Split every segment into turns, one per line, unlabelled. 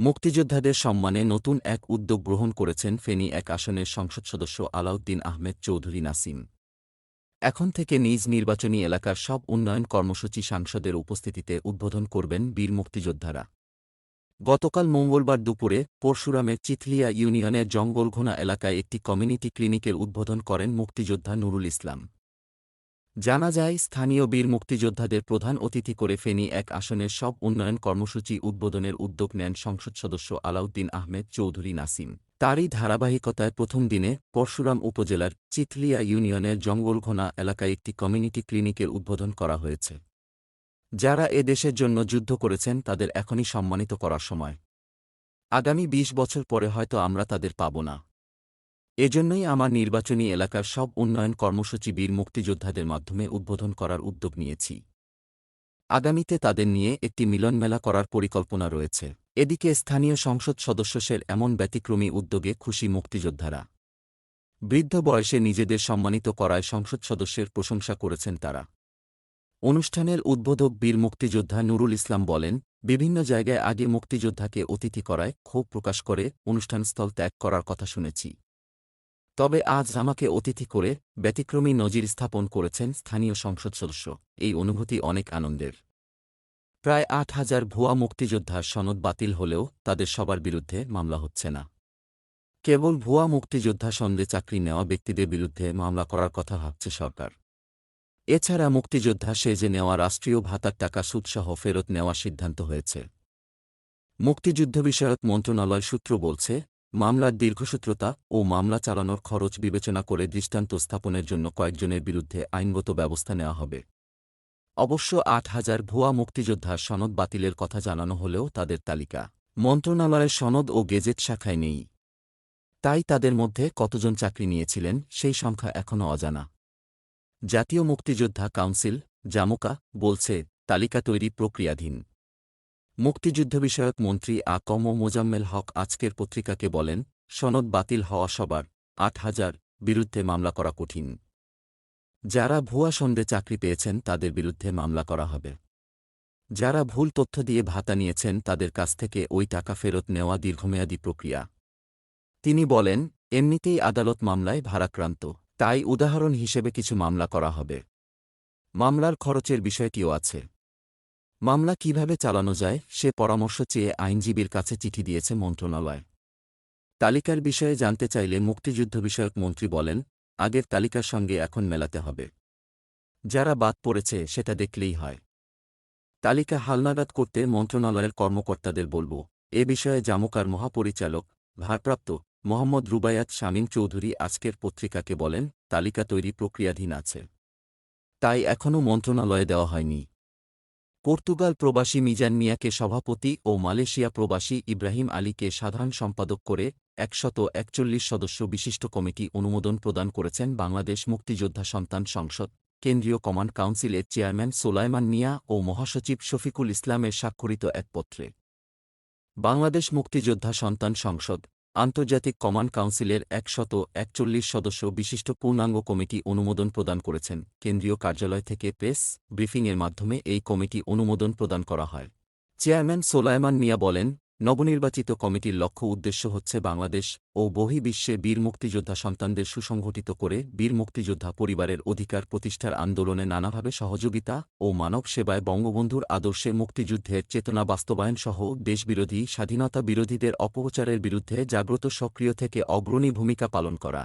মুক্তিযোদ্ধাদের সম্মানে নতুন এক উদ্যোগ গ্রহণ করেছেন ফেনী এক আসনের সংসদ সদস্য আলাউদ্দিন আহমেদ চৌধুরী নাসিম। এখন থেকে নিজ নির্বাচনী এলাকার সব উন্নয়ন কর্মসূচি সাংসদের উপস্থিতিতে উদ্বোধন করবেন বীর মুক্তিযোদ্ধারা। গতকাল মঙ্গলবার দুপুরে পরশুরামের চিথলিয়া ইউনিয়নের জঙ্গলঘোনা এলাকায় একটি কমিউনিটি ক্লিনিকের উদ্বোধন করেন মুক্তিযোদ্ধা নুরুল ইসলাম। জানা যায়, স্থানীয় বীর মুক্তিযোদ্ধাদের প্রধান অতিথি করে ফেনী এক আসনের সব উন্নয়ন কর্মসূচি উদ্বোধনের উদ্যোগ নেন সংসদ সদস্য আলাউদ্দিন আহমেদ চৌধুরী নাসিম। তারই ধারাবাহিকতায় প্রথম দিনে পরশুরাম উপজেলার চিথলিয়া ইউনিয়নের জঙ্গলঘোনা এলাকায় একটি কমিউনিটি ক্লিনিকের উদ্বোধন করা হয়েছে। যারা এ দেশের জন্য যুদ্ধ করেছেন, তাদের এখনই সম্মানিত করার সময়। আগামী ২০ বছর পরে হয়তো আমরা তাদের পাব না। এজন্যই আমার নির্বাচনী এলাকার সব উন্নয়ন কর্মসূচি বীর মুক্তিযোদ্ধাদের মাধ্যমে উদ্বোধন করার উদ্যোগ নিয়েছি। আগামীতে তাদের নিয়ে একটি মিলন মেলা করার পরিকল্পনা রয়েছে। এদিকে স্থানীয় সংসদ সদস্যের এমন ব্যতিক্রমী উদ্যোগে খুশি মুক্তিযোদ্ধারা। বৃদ্ধ বয়সে নিজেদের সম্মানিত করায় সংসদ সদস্যের প্রশংসা করেছেন তারা। অনুষ্ঠানের উদ্বোধক বীর মুক্তিযোদ্ধা নুরুল ইসলাম বলেন, বিভিন্ন জায়গায় আগে মুক্তিযোদ্ধাকে অতিথি করায় ক্ষোভ প্রকাশ করে অনুষ্ঠানস্থল ত্যাগ করার কথা শুনেছি। তবে আজ আমাকে অতিথি করে ব্যতিক্রমী নজির স্থাপন করেছেন স্থানীয় সংসদ সদস্য। এই অনুভূতি অনেক আনন্দের। প্রায় আট হাজার ভুয়া মুক্তিযোদ্ধার সনদ বাতিল হলেও তাদের সবার বিরুদ্ধে মামলা হচ্ছে না। কেবল ভুয়া মুক্তিযোদ্ধা সন্দে চাকরি নেওয়া ব্যক্তিদের বিরুদ্ধে মামলা করার কথা ভাবছে সরকার। এছাড়া মুক্তিযোদ্ধা সেজে নেওয়া রাষ্ট্রীয় ভাতার টাকা সুদসহ ফেরত নেওয়ার সিদ্ধান্ত হয়েছে। মুক্তিযুদ্ধ বিষয়ক মন্ত্রণালয় সূত্র বলছে মামলার দীর্ঘসূত্রতা ও মামলা চালানোর খরচ বিবেচনা করে দৃষ্টান্ত স্থাপনের জন্য কয়েকজনের বিরুদ্ধে আইনগত ব্যবস্থা নেওয়া হবে। অবশ্য আট হাজার ভুয়া মুক্তিযোদ্ধার সনদ বাতিলের কথা জানানো হলেও তাদের তালিকা মন্ত্রণালয়ের সনদ ও গেজেট শাখায় নেই। তাই তাদের মধ্যে কতজন চাকরি নিয়েছিলেন সেই সংখ্যা এখনও অজানা। জাতীয় মুক্তিযোদ্ধা কাউন্সিল, জামুকা, বলছে, তালিকা তৈরি প্রক্রিয়াধীন। মুক্তিযুদ্ধ বিষয়ক মন্ত্রী আ কম মোজাম্মেল হক আজকের পত্রিকাকে বলেন, সনদ বাতিল হওয়া সবার, আট হাজার, বিরুদ্ধে মামলা করা কঠিন। যারা ভুয়া সন্দে চাকরি পেয়েছেন তাদের বিরুদ্ধে মামলা করা হবে। যারা ভুল তথ্য দিয়ে ভাতা নিয়েছেন তাদের কাছ থেকে ওই টাকা ফেরত নেওয়া দীর্ঘমেয়াদী প্রক্রিয়া। তিনি বলেন, এমনিতেই আদালত মামলায় ভারাক্রান্ত, তাই উদাহরণ হিসেবে কিছু মামলা করা হবে। মামলার খরচের বিষয়টিও আছে। মামলা কীভাবে চালানো যায়, সে পরামর্শ চেয়ে আইনজীবীর কাছে চিঠি দিয়েছে মন্ত্রণালয়। তালিকার বিষয়ে জানতে চাইলে মুক্তিযুদ্ধ বিষয়ক মন্ত্রী বলেন, আগের তালিকার সঙ্গে এখন মেলাতে হবে। যারা বাদ পড়েছে, সেটা দেখলেই হয়। তালিকা হালনাগাদ করতে মন্ত্রণালয়ের কর্মকর্তাদের বলব। এ বিষয়ে জামুকার মহাপরিচালক, ভারপ্রাপ্ত মোহাম্মদ রুবায়াত শামীম চৌধুরী আজকের পত্রিকাকে বলেন, তালিকা তৈরি প্রক্রিয়াধীন আছে। তাই এখনও মন্ত্রণালয়ে দেওয়া হয়নি। পর্তুগাল প্রবাসী মিজান মিয়াকে সভাপতি ও মালয়েশিয়া প্রবাসী ইব্রাহিম আলীকে সাধারণ সম্পাদক করে একশত একচল্লিশ সদস্য বিশিষ্ট কমিটি অনুমোদন প্রদান করেছেন বাংলাদেশ মুক্তিযোদ্ধা সন্তান সংসদ, কেন্দ্রীয় কমান্ড কাউন্সিলের চেয়ারম্যান সোলাইমান মিয়া ও মহাসচিব শফিকুল ইসলামের স্বাক্ষরিত এক পত্রে। বাংলাদেশ মুক্তিযোদ্ধা সন্তান সংসদ আন্তর্জাতিক কমান্ড কাউন্সিলের একশত একচল্লিশ সদস্য বিশিষ্ট পূর্ণাঙ্গ কমিটি অনুমোদন প্রদান করেছেন। কেন্দ্রীয় কার্যালয় থেকে প্রেস ব্রিফিংয়ের মাধ্যমে এই কমিটি অনুমোদন প্রদান করা হয়। চেয়ারম্যান সোলায়মান মিয়া বলেন নবনির্বাচিত কমিটির লক্ষ্য উদ্দেশ্য হচ্ছে বাংলাদেশ ও বহির্বিশ্বে বীর মুক্তিযোদ্ধা সন্তানদের সুসংগঠিত করে বীর মুক্তিযোদ্ধা পরিবারের অধিকার প্রতিষ্ঠার আন্দোলনে নানাভাবে সহযোগিতা ও মানব সেবায় বঙ্গবন্ধুর আদর্শে মুক্তিযুদ্ধের চেতনা বাস্তবায়ন সহ দেশবিরোধী স্বাধীনতা বিরোধীদের অপপ্রচারের বিরুদ্ধে জাগ্রত সক্রিয় থেকে অগ্রণী ভূমিকা পালন করা।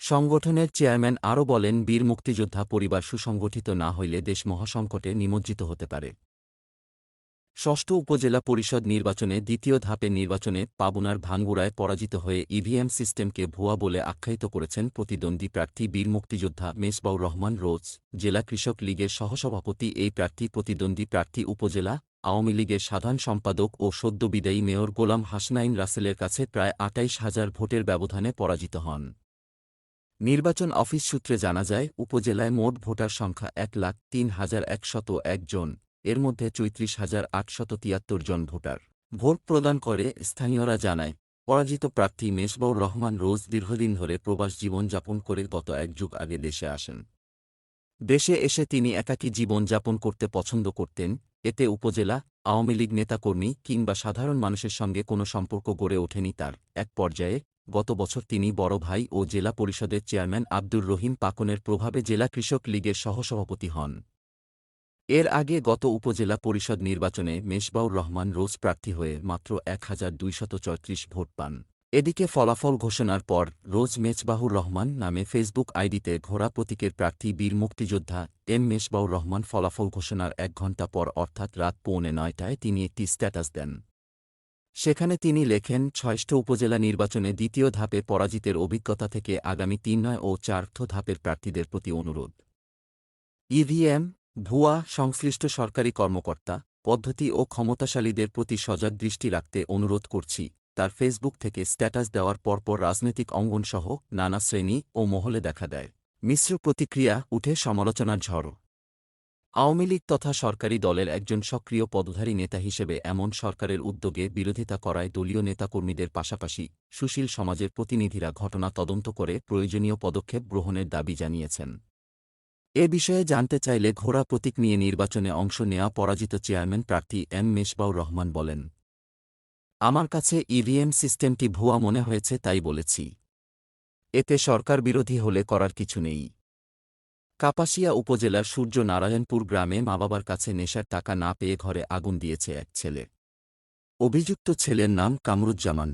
সংগঠনের চেয়ারম্যান আরও বলেন, বীর মুক্তিযোদ্ধা পরিবার সুসংগঠিত না হইলে দেশ মহাসংকটে নিমজ্জিত হতে পারে। ষষ্ঠ উপজেলা পরিষদ নির্বাচনে দ্বিতীয় ধাপের নির্বাচনে পাবনার ভাঙ্গুড়ায় পরাজিত হয়ে ইভিএম সিস্টেমকে ভুয়া বলে আখ্যায়িত করেছেন প্রতিদ্বন্দ্বী প্রার্থী বীর মুক্তিযোদ্ধা মেসবাউর রহমান রোজ। জেলা কৃষক লীগের সহসভাপতি এই প্রার্থী প্রতিদ্বন্দ্বী প্রার্থী উপজেলা, আওয়ামী লীগের সাধারণ সম্পাদক ও সদ্য বিদায়ী মেয়র গোলাম হাসনাইন রাসেলের কাছে প্রায় আটাইশ হাজার ভোটের ব্যবধানে পরাজিত হন। নির্বাচন অফিস সূত্রে জানা যায়, উপজেলায় মোট ভোটার সংখ্যা এক লাখ তিন হাজার একশত এক জন। এর মধ্যে চৈত্রিশ হাজার আটশত তিয়াত্তর জন ভোটার। ভোট প্রদান করে স্থানীয়রা জানায়, পরাজিত প্রার্থী মেসবাউর রহমান রোজ দীর্ঘদিন ধরে প্রবাস জীবন যাপন করে গত এক যুগ আগে দেশে আসেন। দেশে এসে তিনি একাকী জীবন যাপন করতে পছন্দ করতেন, এতে উপজেলা, আওয়ামী লীগ নেতাকর্মী কিংবা সাধারণ মানুষের সঙ্গে কোনো সম্পর্ক গড়ে ওঠেনি তার। এক পর্যায়ে গত বছর তিনি বড় ভাই ও জেলা পরিষদের চেয়ারম্যান আব্দুর রহিম পাকনের প্রভাবে জেলা কৃষক লীগের সহসভাপতি হন। এর আগে গত উপজেলা পরিষদ নির্বাচনে মেশবাউর রহমান রোজ প্রার্থী হয়ে মাত্র এক দুইশত ভোট পান। এদিকে ফলাফল ঘোষণার পর রোজ মেজবাহুর রহমান নামে ফেসবুক আইডিতে ঘোড়া প্রতীকের প্রার্থী বীর মুক্তিযোদ্ধা এম মেশবাউর রহমান ফলাফল ঘোষণার এক ঘণ্টা পর অর্থাৎ রাত পৌনে নয়টায় তিনি একটি স্ট্যাটাস দেন। সেখানে তিনি লেখেন ছয়ষ্ঠ উপজেলা নির্বাচনে দ্বিতীয় ধাপে পরাজিতের অভিজ্ঞতা থেকে আগামী তিন নয় ও চার্থ ধাপের প্রার্থীদের প্রতি অনুরোধ। ইভিএম ভুয়া, সংশ্লিষ্ট সরকারি কর্মকর্তা, পদ্ধতি ও ক্ষমতাশালীদের প্রতি সজাগ দৃষ্টি রাখতে অনুরোধ করছি, তার ফেসবুক থেকে স্ট্যাটাস দেওয়ার পরপর রাজনৈতিক অঙ্গনসহ নানা শ্রেণি ও মহলে দেখা দেয়। মিশ্র প্রতিক্রিয়া, উঠে সমালোচনার ঝড়। আওয়ামী লীগ তথা সরকারি দলের একজন সক্রিয় পদধারী নেতা হিসেবে এমন সরকারের উদ্যোগে বিরোধিতা করায় দলীয় নেতাকর্মীদের পাশাপাশি সুশীল সমাজের প্রতিনিধিরা ঘটনা তদন্ত করে প্রয়োজনীয় পদক্ষেপ গ্রহণের দাবি জানিয়েছেন। এ বিষয়ে জানতে চাইলে ঘোড়া প্রতীক নিয়ে নির্বাচনে অংশ নেওয়া পরাজিত চেয়ারম্যান প্রার্থী এম মেশবাউর রহমান বলেন। আমার কাছে ইভিএম সিস্টেমটি ভুয়া মনে হয়েছে, তাই বলেছি। এতে সরকার বিরোধী হলে করার কিছু নেই। কাপাসিয়া উপজেলার সূর্য নারায়ণপুর গ্রামে মা বাবার কাছে নেশার টাকা না পেয়ে ঘরে আগুন দিয়েছে এক ছেলে। অভিযুক্ত ছেলের নাম কামরুজ্জামান।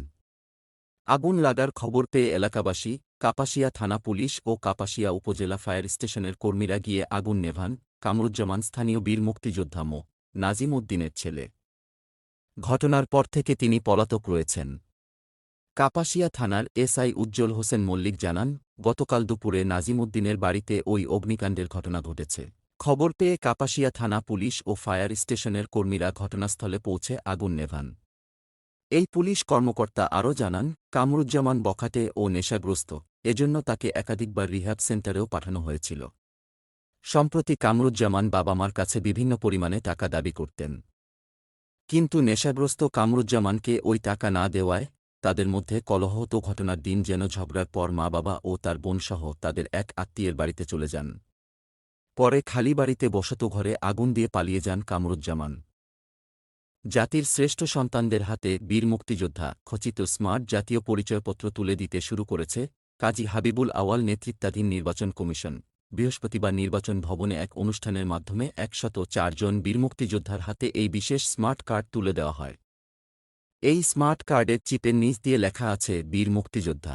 আগুন লাগার খবর পেয়ে এলাকাবাসী কাপাসিয়া থানা পুলিশ ও কাপাসিয়া উপজেলা ফায়ার স্টেশনের কর্মীরা গিয়ে আগুন নেভান কামরুজ্জামান স্থানীয় বীর মুক্তিযোদ্ধা মো. নাজিম উদ্দিনের ছেলে। ঘটনার পর থেকে তিনি পলাতক রয়েছেন। কাপাসিয়া থানার এসআই উজ্জ্বল হোসেন মল্লিক জানান, গতকাল দুপুরে নাজিমুদ্দিনের বাড়িতে ওই অগ্নিকাণ্ডের ঘটনা ঘটেছে। খবর পেয়ে কাপাসিয়া থানা পুলিশ ও ফায়ার স্টেশনের কর্মীরা ঘটনাস্থলে পৌঁছে আগুন নেভান। এই পুলিশ কর্মকর্তা আরও জানান, কামরুজ্জামান বখাটে ও নেশাগ্রস্ত। এজন্য তাকে একাধিকবার রিহ্যাব সেন্টারেও পাঠানো হয়েছিল। সম্প্রতি কামরুজ্জামান বাবা মার কাছে বিভিন্ন পরিমাণে টাকা দাবি করতেন। কিন্তু নেশাগ্রস্ত কামরুজ্জামানকে ওই টাকা না দেওয়ায় তাদের মধ্যে কলহত ঘটনার দিন যেন ঝগড়ার পর মা বাবা ও তার বোনসহ তাদের এক আত্মীয়ের বাড়িতে চলে যান। পরে খালি বাড়িতে বসত ঘরে আগুন দিয়ে পালিয়ে যান কামরুজ্জামান। জাতির শ্রেষ্ঠ সন্তানদের হাতে বীর মুক্তিযোদ্ধা খচিত স্মার্ট জাতীয় পরিচয়পত্র তুলে দিতে শুরু করেছে কাজী হাবিবুল আওয়াল নেতৃত্বাধীন নির্বাচন কমিশন, বৃহস্পতিবার নির্বাচন ভবনে এক অনুষ্ঠানের মাধ্যমে একশত চারজন বীর মুক্তিযোদ্ধার হাতে এই বিশেষ স্মার্ট কার্ড তুলে দেওয়া হয়। এই স্মার্ট কার্ডের চিপের নিচ দিয়ে লেখা আছে, বীর মুক্তিযোদ্ধা।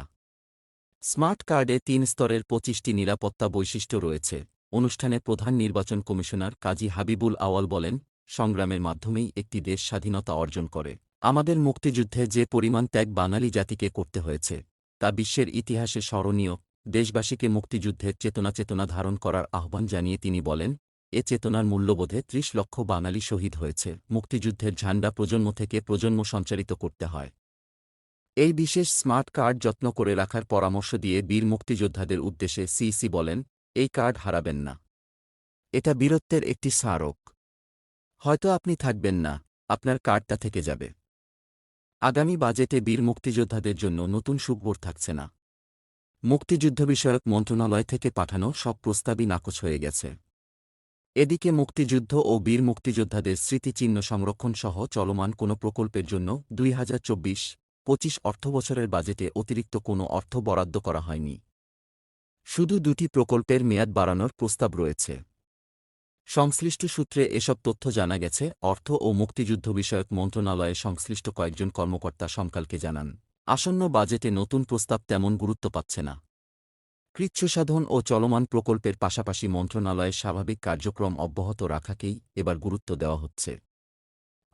স্মার্ট কার্ডে তিন স্তরের পঁচিশটি নিরাপত্তা বৈশিষ্ট্য রয়েছে। অনুষ্ঠানে প্রধান নির্বাচন কমিশনার কাজী হাবিবুল আওয়াল বলেন, সংগ্রামের মাধ্যমেই একটি দেশ স্বাধীনতা অর্জন করে। আমাদের মুক্তিযুদ্ধে যে পরিমাণ ত্যাগ বাঙালি জাতিকে করতে হয়েছে তা বিশ্বের ইতিহাসে স্মরণীয়, দেশবাসীকে মুক্তিযুদ্ধের চেতনা চেতনা ধারণ করার আহ্বান জানিয়ে তিনি বলেন, এ চেতনার মূল্যবোধে ত্রিশ লক্ষ বাঙালি শহীদ হয়েছে, মুক্তিযুদ্ধের ঝান্ডা প্রজন্ম থেকে প্রজন্ম সঞ্চারিত করতে হয়। এই বিশেষ স্মার্ট কার্ড যত্ন করে রাখার পরামর্শ দিয়ে বীর মুক্তিযোদ্ধাদের উদ্দেশ্যে সিইসি বলেন, এই কার্ড হারাবেন না। এটা বীরত্বের একটি স্মারক। হয়তো আপনি থাকবেন না, আপনার কার্ডটা থেকে যাবে। আগামী বাজেটে বীর মুক্তিযোদ্ধাদের জন্য নতুন সুখবর থাকছে না। মুক্তিযুদ্ধ বিষয়ক মন্ত্রণালয় থেকে পাঠানো সব প্রস্তাবই নাকচ হয়ে গেছে। এদিকে মুক্তিযুদ্ধ ও বীর মুক্তিযোদ্ধাদের স্মৃতিচিহ্ন সংরক্ষণ সহ চলমান কোনো প্রকল্পের জন্য দুই হাজার চব্বিশ পঁচিশ অর্থবছরের বাজেটে অতিরিক্ত কোনো অর্থ বরাদ্দ করা হয়নি। শুধু দুটি প্রকল্পের মেয়াদ বাড়ানোর প্রস্তাব রয়েছে। সংশ্লিষ্ট সূত্রে এসব তথ্য জানা গেছে, অর্থ ও মুক্তিযুদ্ধ বিষয়ক মন্ত্রণালয়ে সংশ্লিষ্ট কয়েকজন কর্মকর্তা সমকালকে জানান, আসন্ন বাজেটে নতুন প্রস্তাব তেমন গুরুত্ব পাচ্ছে না। কৃচ্ছসাধন ও চলমান প্রকল্পের পাশাপাশি মন্ত্রণালয়ের স্বাভাবিক কার্যক্রম অব্যাহত রাখাকেই এবার গুরুত্ব দেওয়া হচ্ছে।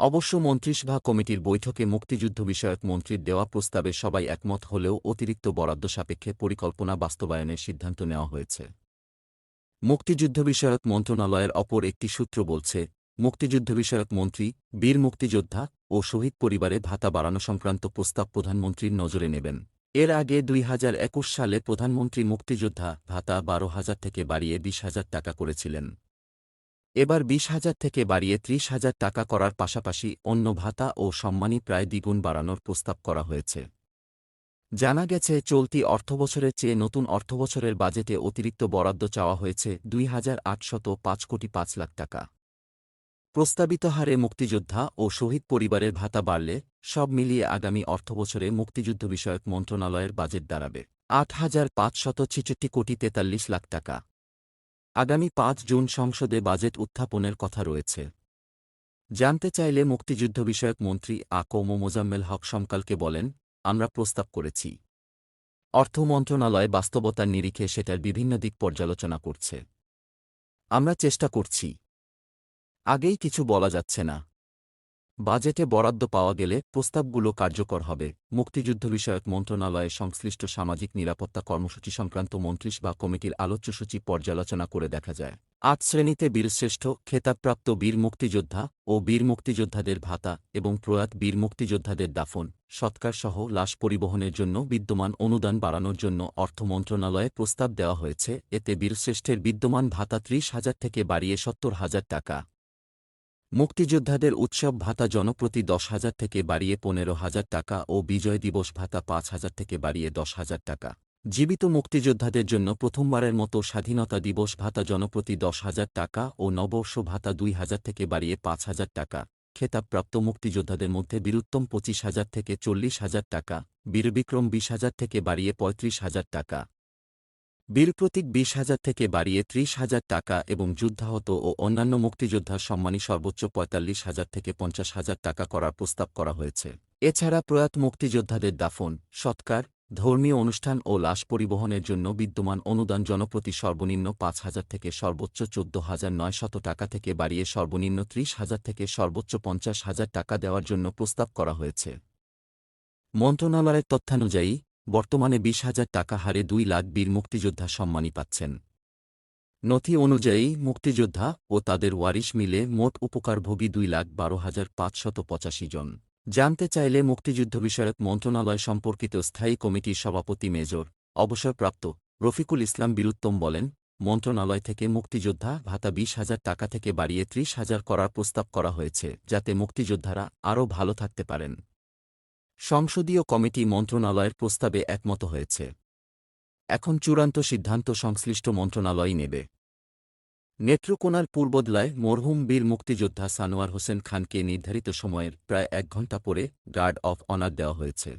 অবশ্য মন্ত্রিসভা কমিটির বৈঠকে মুক্তিযুদ্ধ বিষয়ক মন্ত্রীর দেওয়া প্রস্তাবে সবাই একমত হলেও অতিরিক্ত বরাদ্দ সাপেক্ষে পরিকল্পনা বাস্তবায়নের সিদ্ধান্ত নেওয়া হয়েছে। মুক্তিযুদ্ধ বিষয়ক মন্ত্রণালয়ের অপর একটি সূত্র বলছে, মুক্তিযুদ্ধ বিষয়ক মন্ত্রী, বীর মুক্তিযোদ্ধা ও শহীদ পরিবারে ভাতা বাড়ানো সংক্রান্ত প্রস্তাব প্রধানমন্ত্রীর নজরে নেবেন। এর আগে দুই হাজার একুশ সালে প্রধানমন্ত্রী মুক্তিযোদ্ধা ভাতা বারো হাজার থেকে বাড়িয়ে বিশ হাজার টাকা করেছিলেন। এবার বিশ হাজার থেকে বাড়িয়ে ত্রিশ হাজার টাকা করার পাশাপাশি অন্য ভাতা ও সম্মানী প্রায় দ্বিগুণ বাড়ানোর প্রস্তাব করা হয়েছে। জানা গেছে, চলতি অর্থবছরের চেয়ে নতুন অর্থবছরের বাজেটে অতিরিক্ত বরাদ্দ চাওয়া হয়েছে দুই হাজার পাঁচ কোটি পাঁচ লাখ টাকা। প্রস্তাবিত হারে মুক্তিযোদ্ধা ও শহীদ পরিবারের ভাতা বাড়লে সব মিলিয়ে আগামী অর্থবছরে মুক্তিযুদ্ধ বিষয়ক মন্ত্রণালয়ের বাজেট দাঁড়াবে আট হাজার পাঁচশত ছেষট্টি কোটি তেতাল্লিশ লাখ টাকা। আগামী পাঁচ জুন সংসদে বাজেট উত্থাপনের কথা রয়েছে। জানতে চাইলে মুক্তিযুদ্ধ বিষয়ক মন্ত্রী আ কৌম মোজাম্মেল হক সমকালকে বলেন আমরা প্রস্তাব করেছি। অর্থ মন্ত্রণালয় বাস্তবতার নিরিখে সেটার বিভিন্ন দিক পর্যালোচনা করছে। আমরা চেষ্টা করছি। আগেই কিছু বলা যাচ্ছে না। বাজেটে বরাদ্দ পাওয়া গেলে প্রস্তাবগুলো কার্যকর হবে। মুক্তিযুদ্ধ বিষয়ক মন্ত্রণালয়ে সংশ্লিষ্ট সামাজিক নিরাপত্তা কর্মসূচি সংক্রান্ত মন্ত্রিস বা কমিটির আলোচ্যসূচি পর্যালোচনা করে দেখা যায়। আট শ্রেণীতে বীরশ্রেষ্ঠ, খেতাবপ্রাপ্ত বীর মুক্তিযোদ্ধা ও বীর মুক্তিযোদ্ধাদের ভাতা এবং প্রয়াত বীর মুক্তিযোদ্ধাদের দাফন সৎকারসহ লাশ পরিবহনের জন্য বিদ্যমান অনুদান বাড়ানোর জন্য অর্থ মন্ত্রণালয়ে প্রস্তাব দেওয়া হয়েছে। এতে বীরশ্রেষ্ঠের বিদ্যমান ভাতা ত্রিশ হাজার থেকে বাড়িয়ে সত্তর হাজার টাকা। মুক্তিযোদ্ধাদের উৎসব ভাতা জনপ্রতি দশ হাজার থেকে বাড়িয়ে পনেরো হাজার টাকা ও বিজয় দিবস ভাতা পাঁচ হাজার থেকে বাড়িয়ে দশ হাজার টাকা। জীবিত মুক্তিযোদ্ধাদের জন্য প্রথমবারের মতো স্বাধীনতা দিবস ভাতা জনপ্রতি দশ হাজার টাকা ও নববর্ষ ভাতা দুই হাজার থেকে বাড়িয়ে পাঁচ হাজার টাকা। খেতাবপ্রাপ্ত মুক্তিযোদ্ধাদের মধ্যে বীরুত্তম পঁচিশ হাজার থেকে চল্লিশ হাজার টাকা, বীরবিক্রম বিশ হাজার থেকে বাড়িয়ে পঁয়ত্রিশ হাজার টাকা। বীরপ্রতীক বিশ হাজার থেকে বাড়িয়ে ত্রিশ হাজার টাকা এবং যুদ্ধাহত ও অন্যান্য মুক্তিযোদ্ধার সম্মানী সর্বোচ্চ পঁয়তাল্লিশ হাজার থেকে পঞ্চাশ হাজার টাকা করার প্রস্তাব করা হয়েছে। এছাড়া প্রয়াত মুক্তিযোদ্ধাদের দাফন, সৎকার, ধর্মীয় অনুষ্ঠান ও লাশ পরিবহনের জন্য বিদ্যমান অনুদান জনপ্রতি সর্বনিম্ন পাঁচ হাজার থেকে সর্বোচ্চ চোদ্দ হাজার নয়শত টাকা থেকে বাড়িয়ে সর্বনিম্ন ত্রিশ হাজার থেকে সর্বোচ্চ পঞ্চাশ হাজার টাকা দেওয়ার জন্য প্রস্তাব করা হয়েছে। মন্ত্রণালয়ের তথ্যানুযায়ী বর্তমানে বিশ হাজার টাকা হারে দুই লাখ বীর মুক্তিযোদ্ধা সম্মানী পাচ্ছেন। নথি অনুযায়ী, মুক্তিযোদ্ধা ও তাদের ওয়ারিশ মিলে মোট উপকারভোগী দুই লাখ বারো হাজার পাঁচশত পঁচাশি জন। জানতে চাইলে মুক্তিযুদ্ধ বিষয়ক মন্ত্রণালয় সম্পর্কিত স্থায়ী কমিটির সভাপতি মেজর অবসরপ্রাপ্ত রফিকুল ইসলাম বীরুত্তম বলেন, মন্ত্রণালয় থেকে মুক্তিযোদ্ধা ভাতা বিশ হাজার টাকা থেকে বাড়িয়ে ত্রিশ হাজার করার প্রস্তাব করা হয়েছে, যাতে মুক্তিযোদ্ধারা আরও ভালো থাকতে পারেন। সংসদীয় কমিটি মন্ত্রণালয়ের প্রস্তাবে একমত হয়েছে। এখন চূড়ান্ত সিদ্ধান্ত সংশ্লিষ্ট মন্ত্রণালয়ই নেবে। নেত্রকোনার পূর্বদলায় মরহুম বীর মুক্তিযোদ্ধা সানোয়ার হোসেন খানকে নির্ধারিত সময়ের প্রায় এক ঘণ্টা পরে গার্ড অফ অনার দেওয়া হয়েছে।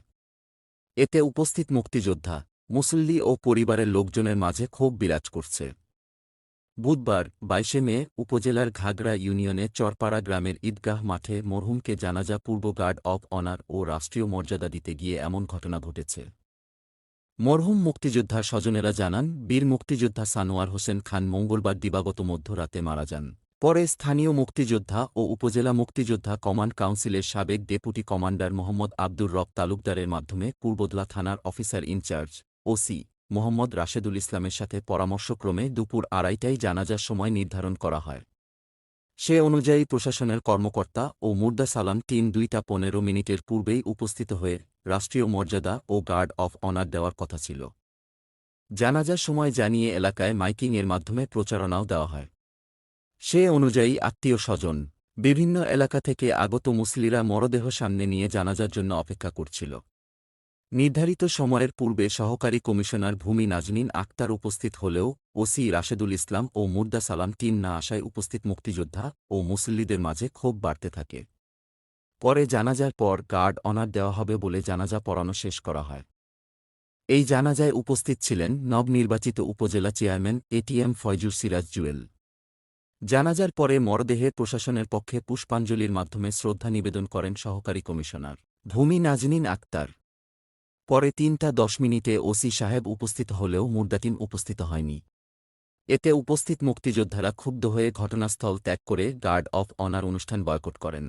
এতে উপস্থিত মুক্তিযোদ্ধা, মুসল্লি ও পরিবারের লোকজনের মাঝে ক্ষোভ বিরাজ করছে। বুধবার, বাইশে মে, উপজেলার ঘাগড়া ইউনিয়নে চরপাড়া গ্রামের ঈদগাহ মাঠে মরহুমকে জানাজা পূর্ব গার্ড অব অনার ও রাষ্ট্রীয় মর্যাদা দিতে গিয়ে এমন ঘটনা ঘটেছে। মরহুম মুক্তিযোদ্ধার স্বজনেরা জানান, বীর মুক্তিযোদ্ধা সানোয়ার হোসেন খান মঙ্গলবার দিবাগত মধ্যরাতে মারা যান। পরে স্থানীয় মুক্তিযোদ্ধা ও উপজেলা মুক্তিযোদ্ধা কমান্ড কাউন্সিলের সাবেক ডেপুটি কমান্ডার মোহাম্মদ আব্দুর রব তালুকদারের মাধ্যমে পূর্বদলা থানার officer in charge, OC Mohammad Rashedul ইসলামের সাথে পরামর্শক্রমে দুপুর আড়াইটায় জানাজার সময় নির্ধারণ করা হয়। সে অনুযায়ী প্রশাসনের কর্মকর্তা ও মুর্দা সালাম টিম দুইটা পনেরো মিনিটের পূর্বেই উপস্থিত হয়ে রাষ্ট্রীয় মর্যাদা ও গার্ড অফ অনার দেওয়ার কথা ছিল। জানাজার সময় জানিয়ে এলাকায় মাইকিংয়ের মাধ্যমে প্রচারণাও দেওয়া হয়। সে অনুযায়ী আত্মীয় স্বজন, বিভিন্ন এলাকা থেকে আগত মুসলিরা মরদেহ সামনে নিয়ে জানাজার জন্য অপেক্ষা করছিল। নির্ধারিত সময়ের পূর্বে সহকারী কমিশনার ভূমি নাজনীন আক্তার উপস্থিত হলেও ওসি রাশেদুল ইসলাম ও মুর্দা সালাম টিম না আসায় উপস্থিত মুক্তিযোদ্ধা ও মুসল্লিদের মাঝে ক্ষোভ বাড়তে থাকে। পরে জানাজার পর গার্ড অনার দেওয়া হবে বলে জানাজা পড়ানো শেষ করা হয়। এই জানাজায় উপস্থিত ছিলেন নবনির্বাচিত উপজেলা চেয়ারম্যান এটিএম ফয়জুর সিরাজ জুয়েল। জানাজার পরে মরদেহে প্রশাসনের পক্ষে পুষ্পাঞ্জলির মাধ্যমে শ্রদ্ধা নিবেদন করেন সহকারী কমিশনার। ভূমি নাজনীন আক্তার পরে তিনটা দশ মিনিটে ওসি সাহেব উপস্থিত হলেও মুর্দাটিম উপস্থিত হয়নি। এতে উপস্থিত মুক্তিযোদ্ধারা ক্ষুব্ধ হয়ে ঘটনাস্থল ত্যাগ করে গার্ড অফ অনার অনুষ্ঠান বয়কট করেন।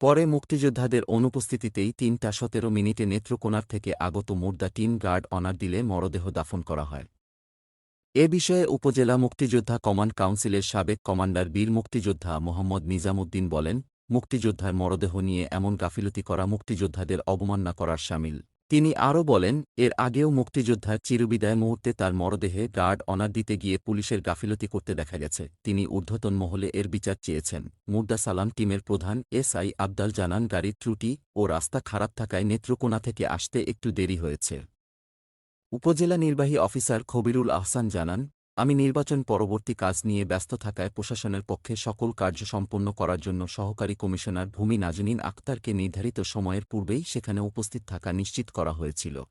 পরে মুক্তিযোদ্ধাদের অনুপস্থিতিতেই তিনটা সতেরো মিনিটে নেত্রকোনার থেকে আগত মুর্দা টিন গার্ড অনার দিলে মরদেহ দাফন করা হয়। এ বিষয়ে উপজেলা মুক্তিযোদ্ধা কমান্ড কাউন্সিলের সাবেক কমান্ডার বীর মুক্তিযোদ্ধা মোহাম্মদ নিজামুদ্দিন বলেন, মুক্তিযোদ্ধার মরদেহ নিয়ে এমন গাফিলতি করা মুক্তিযোদ্ধাদের অবমাননা করার সামিল। তিনি আরও বলেন, এর আগেও মুক্তিযোদ্ধার চিরবিদায় মুহূর্তে তার মরদেহে গার্ড অনার দিতে গিয়ে পুলিশের গাফিলতি করতে দেখা গেছে। তিনি ঊর্ধ্বতন মহলে এর বিচার চেয়েছেন। মুর্দা সালাম টিমের প্রধান এস আই আবদাল জানান, গাড়ির ত্রুটি ও রাস্তা খারাপ থাকায় নেত্রকোনা থেকে আসতে একটু দেরি হয়েছে। উপজেলা নির্বাহী অফিসার খবিরুল আহসান জানান আমি নির্বাচন পরবর্তী কাজ নিয়ে ব্যস্ত থাকায় প্রশাসনের পক্ষে সকল কার্য সম্পন্ন করার জন্য সহকারী কমিশনার ভূমি নাজনীন আক্তারকে নির্ধারিত সময়ের পূর্বেই সেখানে উপস্থিত থাকা নিশ্চিত করা হয়েছিল।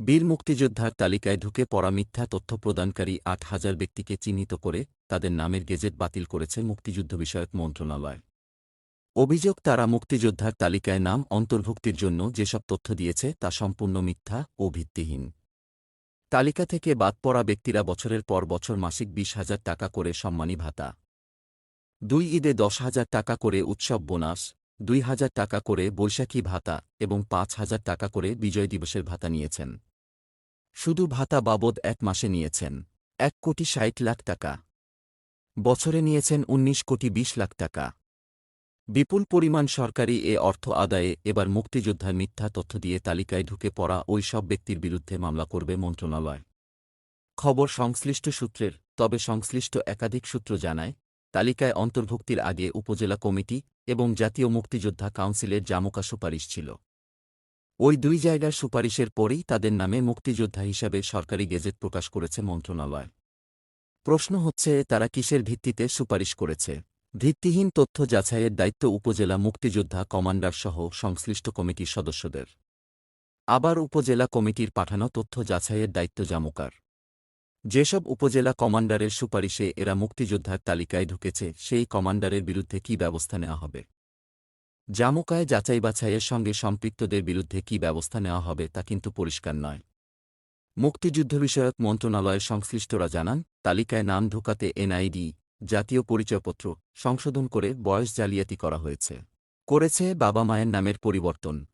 বীর মুক্তিযোদ্ধার তালিকায় ঢুকে পড়া মিথ্যা তথ্য প্রদানকারী আট হাজার ব্যক্তিকে চিহ্নিত করে তাদের নামের গেজেট বাতিল করেছে মুক্তিযুদ্ধ বিষয়ক মন্ত্রণালয়। অভিযোগ, তারা মুক্তিযোদ্ধার তালিকায় নাম অন্তর্ভুক্তির জন্য যেসব তথ্য দিয়েছে তা সম্পূর্ণ মিথ্যা ও ভিত্তিহীন। তালিকা থেকে বাদ পড়া ব্যক্তিরা বছরের পর বছর মাসিক বিশ হাজার টাকা করে সম্মানী ভাতা। দুই ঈদে দশ হাজার টাকা করে উৎসব বোনাস, দুই হাজার টাকা করে বৈশাখী ভাতা এবং পাঁচ হাজার টাকা করে বিজয় দিবসের ভাতা নিয়েছেন। শুধু ভাতা বাবদ এক মাসে নিয়েছেন, এক কোটি ষাট লাখ টাকা। বছরে নিয়েছেন ১৯ কোটি ২০ লাখ টাকা। বিপুল পরিমাণ সরকারি এ অর্থ আদায়ে এবার মুক্তিযোদ্ধার মিথ্যা তথ্য দিয়ে তালিকায় ঢুকে পড়া ওই সব ব্যক্তির বিরুদ্ধে মামলা করবে মন্ত্রণালয়। খবর সংশ্লিষ্ট সূত্রের, তবে সংশ্লিষ্ট একাধিক সূত্র জানায়, তালিকায় অন্তর্ভুক্তির আগে উপজেলা কমিটি এবং জাতীয় মুক্তিযোদ্ধা কাউন্সিলের জামুকা সুপারিশ ছিল। ওই দুই জায়গার সুপারিশের পরেই তাদের নামে মুক্তিযোদ্ধা হিসাবে সরকারি গেজেট প্রকাশ করেছে মন্ত্রণালয়। প্রশ্ন হচ্ছে, তারা কিসের ভিত্তিতে সুপারিশ করেছে? ভিত্তিহীন তথ্য যাচাইয়ের দায়িত্ব উপজেলা মুক্তিযোদ্ধা কমান্ডারসহ সংশ্লিষ্ট কমিটির সদস্যদের। আবার উপজেলা কমিটির পাঠানো তথ্য যাচাইয়ের দায়িত্ব জামুকার। যেসব উপজেলা কমান্ডারের সুপারিশে এরা মুক্তিযোদ্ধার তালিকায় ঢুকেছে, সেই কমান্ডারের বিরুদ্ধে কী ব্যবস্থা নেওয়া হবে? জামুকায় যাচাই বাছাইয়ের সঙ্গে সম্পৃক্তদের বিরুদ্ধে কী ব্যবস্থা নেওয়া হবে তা কিন্তু পরিষ্কার নয়। মুক্তিযুদ্ধ বিষয়ক মন্ত্রণালয়ের সংশ্লিষ্টরা জানান, তালিকায় নাম ঢোকাতে এনআইডি জাতীয় পরিচয়পত্র সংশোধন করে বয়স জালিয়াতি করা হয়েছে। করেছে বাবা মায়ের নামের পরিবর্তন।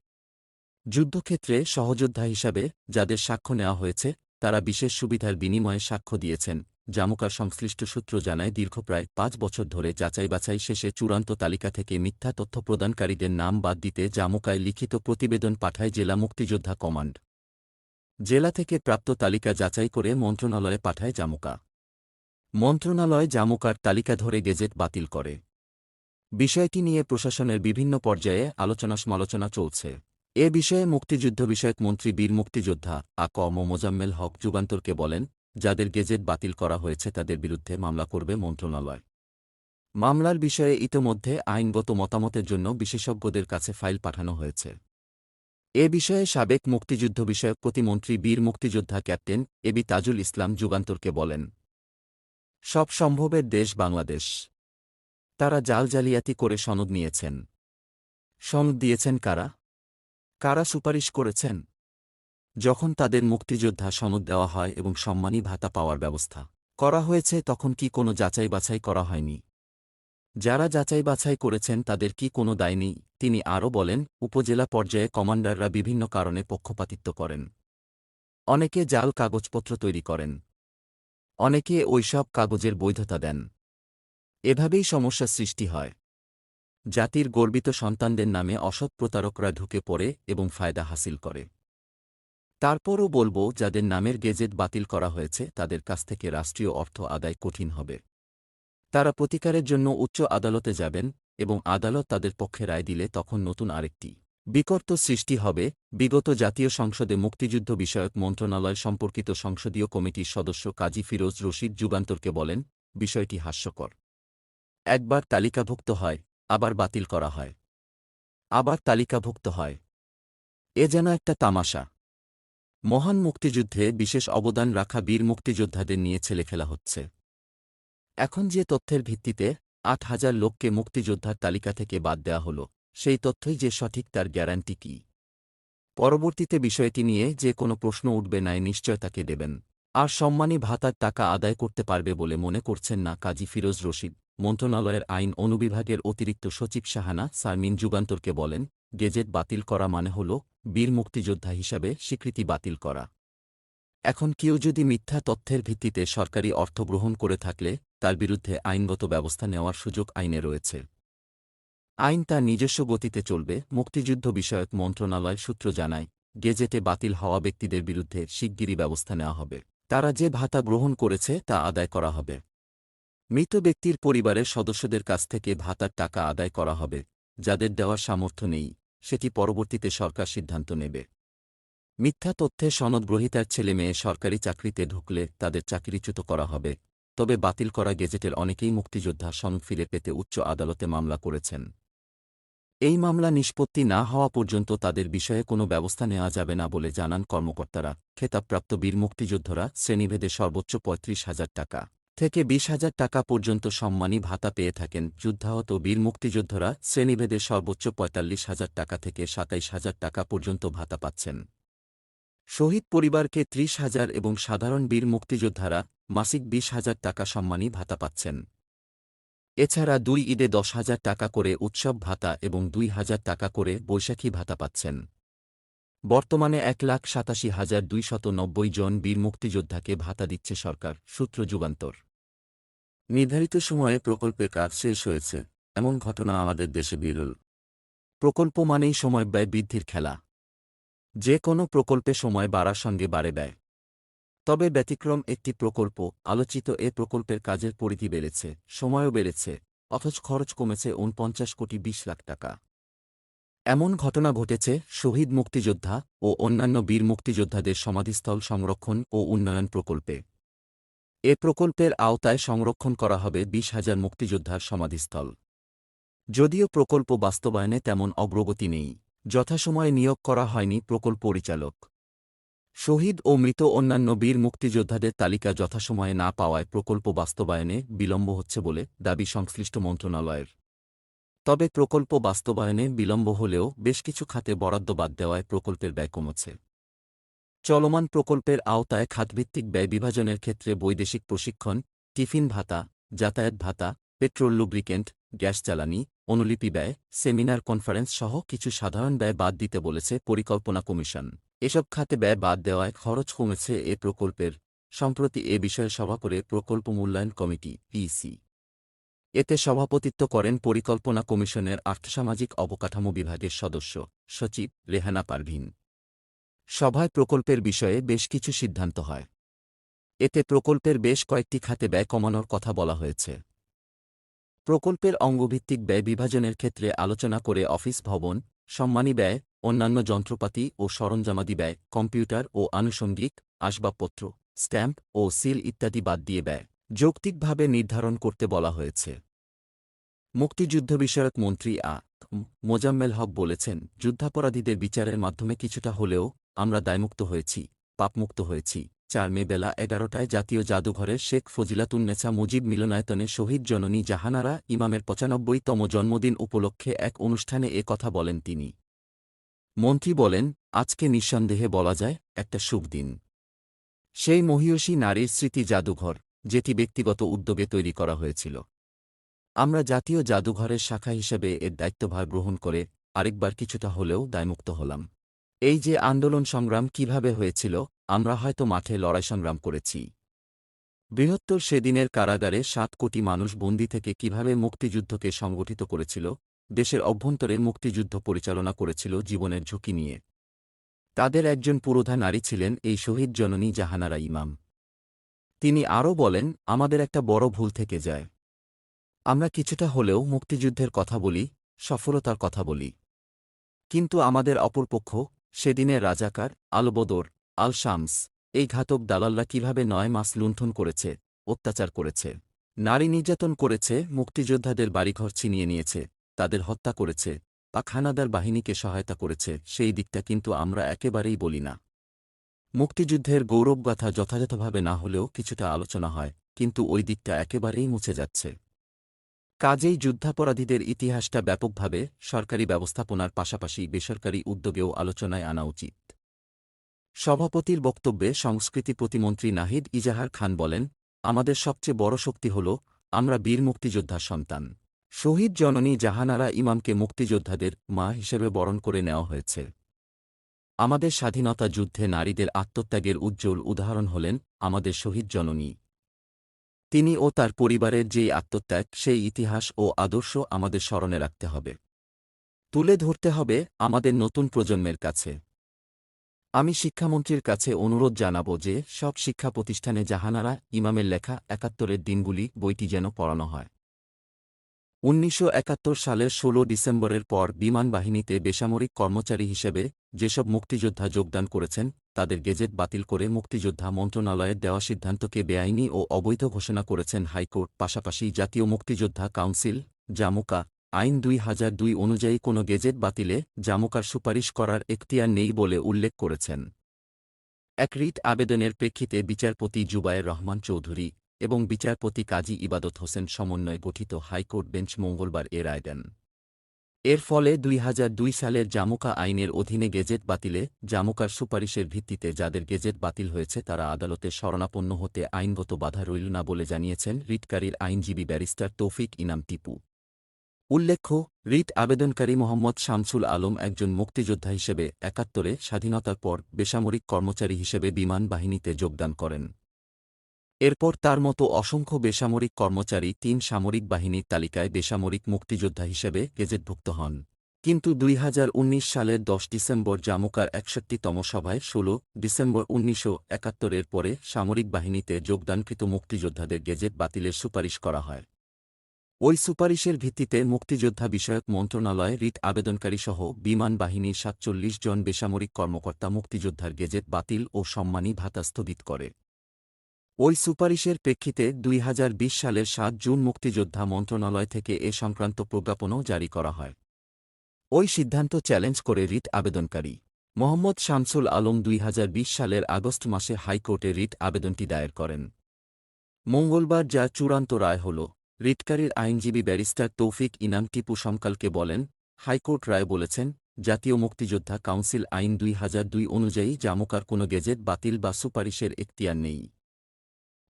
যুদ্ধক্ষেত্রে সহযোদ্ধা হিসাবে যাদের সাক্ষ্য নেওয়া হয়েছে, তারা বিশেষ সুবিধার বিনিময়ে সাক্ষ্য দিয়েছেন। জামুকার সংশ্লিষ্ট সূত্র জানায়, দীর্ঘ প্রায় পাঁচ বছর ধরে যাচাই বাছাই শেষে চূড়ান্ত তালিকা থেকে মিথ্যা তথ্য প্রদানকারীদের নাম বাদ দিতে জামুকায় লিখিত প্রতিবেদন পাঠায় জেলা মুক্তিযোদ্ধা কমান্ড। জেলা থেকে প্রাপ্ত তালিকা যাচাই করে মন্ত্রণালয়ে পাঠায় জামুকা। মন্ত্রণালয় জামুকার তালিকা ধরে গেজেট বাতিল করে। বিষয়টি নিয়ে প্রশাসনের বিভিন্ন পর্যায়ে আলোচনা সমালোচনা চলছে। এ বিষয়ে মুক্তিযুদ্ধ বিষয়ক মন্ত্রী বীর মুক্তিযোদ্ধা আ ক ম মোজাম্মেল হক যুগান্তরকে বলেন, যাদের গেজেট বাতিল করা হয়েছে তাদের বিরুদ্ধে মামলা করবে মন্ত্রণালয়। মামলার বিষয়ে ইতোমধ্যে আইনগত মতামতের জন্য বিশেষজ্ঞদের কাছে ফাইল পাঠানো হয়েছে। এ বিষয়ে সাবেক মুক্তিযুদ্ধ বিষয়ক প্রতিমন্ত্রী বীর মুক্তিযোদ্ধা ক্যাপ্টেন এবি তাজুল ইসলাম যুগান্তরকে বলেন সব সম্ভবের দেশ বাংলাদেশ। তারা জাল জালিয়াতি করে সনদ নিয়েছেন। সনদ দিয়েছেন কারা? কারা সুপারিশ করেছেন? যখন তাদের মুক্তিযোদ্ধা সনদ দেওয়া হয় এবং সম্মানী ভাতা পাওয়ার ব্যবস্থা করা হয়েছে, তখন কি কোনো যাচাই বাছাই করা হয়নি? যারা যাচাই বাছাই করেছেন, তাদের কি কোনো দায় নেই? তিনি আরও বলেন, উপজেলা পর্যায়ে কমান্ডাররা বিভিন্ন কারণে পক্ষপাতিত্ব করেন। অনেকে জাল কাগজপত্র তৈরি করেন। অনেকে ওইসব কাগজের বৈধতা দেন। এভাবেই সমস্যা সৃষ্টি হয়। জাতির গর্বিত সন্তানদের নামে অসৎ প্রতারকরা ঢুকে পড়ে এবং ফায়দা হাসিল করে। তারপরও বলব, যাদের নামের গেজেট বাতিল করা হয়েছে, তাদের কাছ থেকে রাষ্ট্রীয় অর্থ আদায় কঠিন হবে। তারা প্রতিকারের জন্য উচ্চ আদালতে যাবেন এবং আদালত তাদের পক্ষে রায় দিলে তখন নতুন আরেকটি বিকর্ত সৃষ্টি হবে, বিগত জাতীয় সংসদে মুক্তিযুদ্ধ বিষয়ক মন্ত্রণালয় সম্পর্কিত সংসদীয় কমিটির সদস্য কাজী ফিরোজ রশিদ যুগান্তরকে বলেন, বিষয়টি হাস্যকর। একবার তালিকাভুক্ত হয়, আবার বাতিল করা হয়। আবার তালিকাভুক্ত হয়। এ যেন একটা তামাশা। মহান মুক্তিযুদ্ধে বিশেষ অবদান রাখা বীর মুক্তিযোদ্ধাদের নিয়ে ছেলেখেলা হচ্ছে। এখন যে তথ্যের ভিত্তিতে আট হাজার লোককে মুক্তিযোদ্ধার তালিকা থেকে বাদ দেওয়া হল সেই তথ্যই যে সঠিক তার গ্যারান্টি কি। পরবর্তীতে বিষয়টি নিয়ে যে কোনো প্রশ্ন উঠবে নাই নিশ্চয়তাকে দেবেন। আর সম্মানী ভাতার টাকা আদায় করতে পারবে বলে মনে করছেন না কাজী ফিরোজ রশিদ। মন্ত্রণালয়ের আইন অনুবিভাগের অতিরিক্ত সচিব শাহানা সারমিন যুগান্তরকে বলেন, গেজেট বাতিল করা মানে হল বীর মুক্তিযোদ্ধা হিসাবে স্বীকৃতি বাতিল করা। এখন কেউ যদি মিথ্যা তথ্যের ভিত্তিতে সরকারি অর্থ গ্রহণ করে থাকলে তার বিরুদ্ধে আইনগত ব্যবস্থা নেওয়ার সুযোগ আইনে রয়েছে। আইন তার নিজস্ব গতিতে চলবে, মুক্তিযুদ্ধ বিষয়ক মন্ত্রণালয় সূত্র জানায়, গেজেটে বাতিল হওয়া ব্যক্তিদের বিরুদ্ধে শিগগিরই ব্যবস্থা নেওয়া হবে। তারা যে ভাতা গ্রহণ করেছে তা আদায় করা হবে। মৃত ব্যক্তির পরিবারের সদস্যদের কাছ থেকে ভাতার টাকা আদায় করা হবে, যাদের দেওয়ার সামর্থ্য নেই, সেটি পরবর্তীতে সরকার সিদ্ধান্ত নেবে। মিথ্যা তথ্যে সনদগ্রহীতার ছেলে মেয়ে সরকারি চাকরিতে ঢুকলে তাদের চাকরিচ্যুত করা হবে, তবে বাতিল করা গেজেটের অনেকেই মুক্তিযোদ্ধা সনদ ফিরে পেতে উচ্চ আদালতে মামলা করেছেন। এই মামলা নিষ্পত্তি না হওয়া পর্যন্ত তাদের বিষয়ে কোনো ব্যবস্থা নেওয়া যাবে না বলে জানান কর্মকর্তারা। খেতাবপ্রাপ্ত বীর মুক্তিযোদ্ধরা শ্রেণীভেদে সর্বোচ্চ পঁয়ত্রিশ হাজার টাকা থেকে বিশ হাজার টাকা পর্যন্ত সম্মানী ভাতা পেয়ে থাকেন। যুদ্ধাহত বীর মুক্তিযোদ্ধরা শ্রেণীভেদে সর্বোচ্চ পঁয়তাল্লিশ হাজার টাকা থেকে সাতাইশ হাজার টাকা পর্যন্ত ভাতা পাচ্ছেন। শহীদ পরিবারকে ত্রিশ হাজার এবং সাধারণ বীর মুক্তিযোদ্ধারা মাসিক বিশ হাজার টাকা সম্মানী ভাতা পাচ্ছেন। এছাড়া দুই ঈদে দশ হাজার টাকা করে উৎসব ভাতা এবং দুই হাজার টাকা করে বৈশাখী ভাতা পাচ্ছেন। বর্তমানে এক লাখ সাতাশি হাজার দুইশত নব্বই জন বীর মুক্তিযোদ্ধাকে ভাতা দিচ্ছে সরকার, সূত্র যুগান্তর। নির্ধারিত সময়ে প্রকল্পের কাজ শেষ হয়েছে, এমন ঘটনা আমাদের দেশে বিরল। প্রকল্প মানেই সময় ব্যয় বৃদ্ধির খেলা। যে কোনো প্রকল্পে সময় বাড়ার সঙ্গে বাড়ে ব্যয়। তবে ব্যতিক্রম একটি প্রকল্প, আলোচিত এ প্রকল্পের কাজের পরিধি বেড়েছে, সময়ও বেড়েছে, অথচ খরচ কমেছে উনপঞ্চাশ কোটি বিশ লাখ টাকা। এমন ঘটনা ঘটেছে শহীদ মুক্তিযোদ্ধা ও অন্যান্য বীর মুক্তিযোদ্ধাদের সমাধিস্থল সংরক্ষণ ও উন্নয়ন প্রকল্পে। এ প্রকল্পের আওতায় সংরক্ষণ করা হবে বিশ হাজার মুক্তিযোদ্ধার সমাধিস্থল। যদিও প্রকল্প বাস্তবায়নে তেমন অগ্রগতি নেই, যথাসময়ে নিয়োগ করা হয়নি প্রকল্প পরিচালক। শহীদ ও মৃত অন্যান্য বীর মুক্তিযোদ্ধাদের তালিকা যথাসময়ে না পাওয়ায় প্রকল্প বাস্তবায়নে বিলম্ব হচ্ছে বলে দাবি সংশ্লিষ্ট মন্ত্রণালয়ের। তবে প্রকল্প বাস্তবায়নে বিলম্ব হলেও বেশ কিছু খাতে বরাদ্দ বাদ দেওয়ায় প্রকল্পের ব্যয় কমেছে। চলমান প্রকল্পের আওতায় খাতভিত্তিক ব্যয় বিভাজনের ক্ষেত্রে বৈদেশিক প্রশিক্ষণ, টিফিন ভাতা, যাতায়াত ভাতা, পেট্রোল লুব্রিকেন্ট, গ্যাস জ্বালানি, অনুলিপি ব্যয়, সেমিনার কনফারেন্স সহ কিছু সাধারণ ব্যয় বাদ দিতে বলেছে পরিকল্পনা কমিশন। এসব খাতে ব্যয় বাদ দেওয়ায় খরচ কমেছে এ প্রকল্পের, সম্প্রতি এ বিষয়ে সভা করে প্রকল্প মূল্যায়ন কমিটি পিসি এতে সভাপতিত্ব করেন পরিকল্পনা কমিশনের আর্থসামাজিক অবকাঠামো বিভাগের সদস্য, সচিব রেহানা পারভিন। সভায় প্রকল্পের বিষয়ে বেশ কিছু সিদ্ধান্ত হয়। এতে প্রকল্পের বেশ কয়েকটি খাতে ব্যয় কমানোর কথা বলা হয়েছে। প্রকল্পের অঙ্গভিত্তিক ব্যয় বিভাজনের ক্ষেত্রে আলোচনা করে অফিস ভবন, সম্মানী ব্যয় অন্যান্য যন্ত্রপাতি ও সরঞ্জামাদি ব্যয়, কম্পিউটার ও আনুষঙ্গিক আসবাবপত্র, স্ট্যাম্প ও সিল ইত্যাদি বাদ দিয়ে ব্যয়, যৌক্তিকভাবে নির্ধারণ করতে বলা হয়েছে। মুক্তিযুদ্ধ বিষয়ক মন্ত্রী আ মোজাম্মেল হক বলেছেন, যুদ্ধাপরাধীদের বিচারের মাধ্যমে কিছুটা হলেও আমরা দায়মুক্ত হয়েছি, পাপমুক্ত হয়েছি। চার মে বেলা এগারোটায় জাতীয় জাদুঘরের শেখ ফজিলাতুন্নেছা মুজিব মিলনায়তনে শহীদ জননী জাহানারা ইমামের পঁচানব্বইতম জন্মদিন উপলক্ষে এক অনুষ্ঠানে এ কথা বলেন তিনি। মন্ত্রী বলেন, আজকে নিঃসন্দেহে বলা যায়, একটা শুভ দিন। সেই মহিয়সী নারীর স্মৃতি জাদুঘর, যেটি ব্যক্তিগত উদ্যোগে তৈরি করা হয়েছিল। আমরা জাতীয় জাদুঘরের শাখা হিসেবে এর দায়িত্বভার গ্রহণ করে আরেকবার কিছুটা হলেও দায়মুক্ত হলাম। এই যে আন্দোলন সংগ্রাম কীভাবে হয়েছিল, আমরা হয়তো মাঠে লড়াই সংগ্রাম করেছি। বৃহত্তর সেদিনের কারাগারে সাত কোটি মানুষ বন্দী থেকে কীভাবে মুক্তিযুদ্ধকে সংগঠিত করেছিল দেশের অভ্যন্তরে মুক্তিযুদ্ধ পরিচালনা করেছিল জীবনের ঝুঁকি নিয়ে। তাদের একজন পুরোধা নারী ছিলেন এই শহীদ জননী জাহানারা ইমাম। তিনি আরও বলেন, আমাদের একটা বড় ভুল থেকে যায়। আমরা কিছুটা হলেও মুক্তিযুদ্ধের কথা বলি, সফলতার কথা বলি। কিন্তু আমাদের অপরপক্ষ সেদিনের রাজাকার, আলবদর আল শামস এই ঘাতক দালালরা কীভাবে নয় মাস লুণ্ঠন করেছে, অত্যাচার করেছে। নারী নির্যাতন করেছে, মুক্তিযোদ্ধাদের বাড়িঘর ছিনিয়ে নিয়েছে। তাদের হত্যা করেছে পাখানাদার বাহিনীকে সহায়তা করেছে, সেই দিকটা কিন্তু আমরা একেবারেই বলি না। মুক্তিযুদ্ধের গৌরবগাথা যথাযথভাবে না হলেও কিছুটা আলোচনা হয়, কিন্তু ওই দিকটা একেবারেই মুছে যাচ্ছে। কাজেই যুদ্ধাপরাধীদের ইতিহাসটা ব্যাপকভাবে সরকারি ব্যবস্থাপনার পাশাপাশি বেসরকারি উদ্যোগেও আলোচনায় আনা উচিত। সভাপতির বক্তব্যে সংস্কৃতি প্রতিমন্ত্রী নাহিদ ইজাহার খান বলেন, আমাদের সবচেয়ে বড় শক্তি হল আমরা বীর মুক্তিযোদ্ধার সন্তান। শহীদ জননী জাহানারা ইমামকে মুক্তিযোদ্ধাদের মা হিসেবে বরণ করে নেওয়া হয়েছে। আমাদের স্বাধীনতা যুদ্ধে নারীদের আত্মত্যাগের উজ্জ্বল উদাহরণ হলেন আমাদের শহীদ জননী। তিনি ও তার পরিবারের যেই আত্মত্যাগ, সেই ইতিহাস ও আদর্শ আমাদের স্মরণে রাখতে হবে। তুলে ধরতে হবে আমাদের নতুন প্রজন্মের কাছে। আমি শিক্ষামন্ত্রীর কাছে অনুরোধ জানাব যে, সব শিক্ষা প্রতিষ্ঠানে জাহানারা ইমামের লেখা একাত্তরের দিনগুলি বইটি যেন পড়ানো হয়। উনিশশো সালের ১৬ ডিসেম্বরের পর বিমান বাহিনীতে বেসামরিক কর্মচারী হিসেবে যেসব মুক্তিযোদ্ধা যোগদান করেছেন, তাদের গেজেট বাতিল করে মুক্তিযোদ্ধা মন্ত্রণালয়ের দেওয়া সিদ্ধান্তকে বেআইনি ও অবৈধ ঘোষণা করেছেন হাইকোর্ট। পাশাপাশি জাতীয় মুক্তিযোদ্ধা কাউন্সিল, জামুকা, আইন দুই হাজার দুই অনুযায়ী কোনো গেজেট বাতিলে জামুকার সুপারিশ করার এখতিয়ার নেই বলে উল্লেখ করেছেন। এক রিট আবেদনের প্রেক্ষিতে বিচারপতি জুবায়ের রহমান চৌধুরী এবং বিচারপতি কাজী ইবাদত হোসেন সমন্বয়ে গঠিত হাইকোর্ট বেঞ্চ মঙ্গলবার এ রায় দেন। এর ফলে দুই সালের জামুকা আইনের অধীনে গেজেট বাতিলে, জামুকার সুপারিশের ভিত্তিতে যাদের গেজেট বাতিল হয়েছে তারা আদালতে শরণাপন্ন হতে আইনগত বাধা রইল না বলে জানিয়েছেন রিটকারীর আইনজীবী ব্যারিস্টার তৌফিক ইনাম টিপু। উল্লেখ্য, রিট আবেদনকারী মোহাম্মদ শামসুল আলম একজন মুক্তিযোদ্ধা হিসেবে একাত্তরে স্বাধীনতার পর বেসামরিক কর্মচারী হিসেবে বিমান বাহিনীতে যোগদান করেন। এরপর তার মতো অসংখ্য বেসামরিক কর্মচারী তিন সামরিক বাহিনীর তালিকায় বেসামরিক মুক্তিযোদ্ধা হিসেবে গেজেটভুক্ত হন। কিন্তু দুই হাজার উনিশ সালের দশ ডিসেম্বর জামুকার একষট্টিতম সভায় ১৬ ডিসেম্বর উনিশশো একাত্তরের পরে সামরিক বাহিনীতে যোগদানকৃত মুক্তিযোদ্ধাদের গেজেট বাতিলের সুপারিশ করা হয়। ওই সুপারিশের ভিত্তিতে মুক্তিযোদ্ধা বিষয়ক মন্ত্রণালয়, রিট আবেদনকারীসহ বিমান বাহিনীর সাতচল্লিশ জন বেসামরিক কর্মকর্তা মুক্তিযোদ্ধার গেজেট বাতিল ও সম্মানী ভাতা স্থগিত করে। ওই সুপারিশের প্রেক্ষিতে দুই হাজার বিশ সালের সাত জুন মুক্তিযোদ্ধা মন্ত্রণালয় থেকে এ সংক্রান্ত প্রজ্ঞাপনও জারি করা হয়। ওই সিদ্ধান্ত চ্যালেঞ্জ করে রিট আবেদনকারী মোহাম্মদ শামসুল আলম দুই হাজার বিশ সালের আগস্ট মাসে হাইকোর্টে রিট আবেদনটি দায়ের করেন। মঙ্গলবার যা চূড়ান্ত রায় হল, রিটকারীর আইনজীবী ব্যারিস্টার তৌফিক ইনাম টিপু সমকালকে বলেন, হাইকোর্ট রায় বলেছেন, জাতীয় মুক্তিযোদ্ধা কাউন্সিল আইন দুই দুই অনুযায়ী জামুকার কোনো গেজেট বাতিল বা সুপারিশের এখতিয়ার নেই।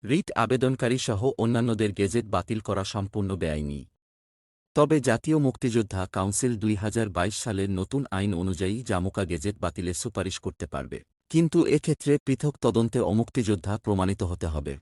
রিট আবেদনকারী সহ অন্যান্যদের গেজেট বাতিল করা সম্পূর্ণ বেআইনি। তবে জাতীয় মুক্তিযোদ্ধা কাউন্সিল দুই হাজার বাইশ সালের নতুন আইন অনুযায়ী জামুকা গেজেট বাতিলের সুপারিশ করতে পারবে। কিন্তু এক্ষেত্রে পৃথক তদন্তে অমুক্তিযোদ্ধা প্রমাণিত হতে হবে।